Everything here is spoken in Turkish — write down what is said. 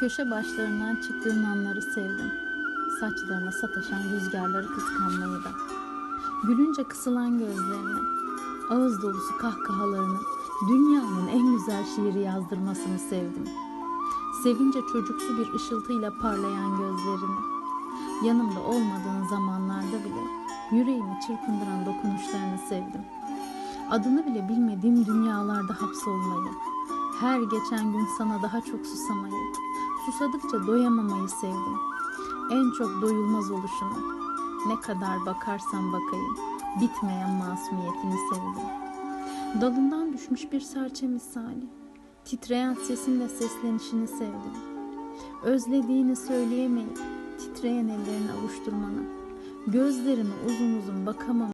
Köşe başlarından çıktığın anları sevdim. Saçlarına sataşan rüzgarları kıskanmayı da. Gülünce kısılan gözlerini, ağız dolusu kahkahalarını, dünyanın en güzel şiiri yazdırmasını sevdim. Sevince çocuksu bir ışıltıyla parlayan gözlerini, yanımda olmadığın zamanlarda bile yüreğimi çırpındıran dokunuşlarını sevdim. Adını bile bilmediğim dünyalarda hapsolmayı, her geçen gün sana daha çok susamayı, susadıkça doyamamayı sevdim. En çok doyulmaz oluşunu, ne kadar bakarsam bakayım, bitmeyen masumiyetini sevdim. Dalından düşmüş bir serçe misali, titreyen sesinle seslenişini sevdim. Özlediğini söyleyemeyip, titreyen ellerini avuşturmanı, gözlerime uzun uzun bakamam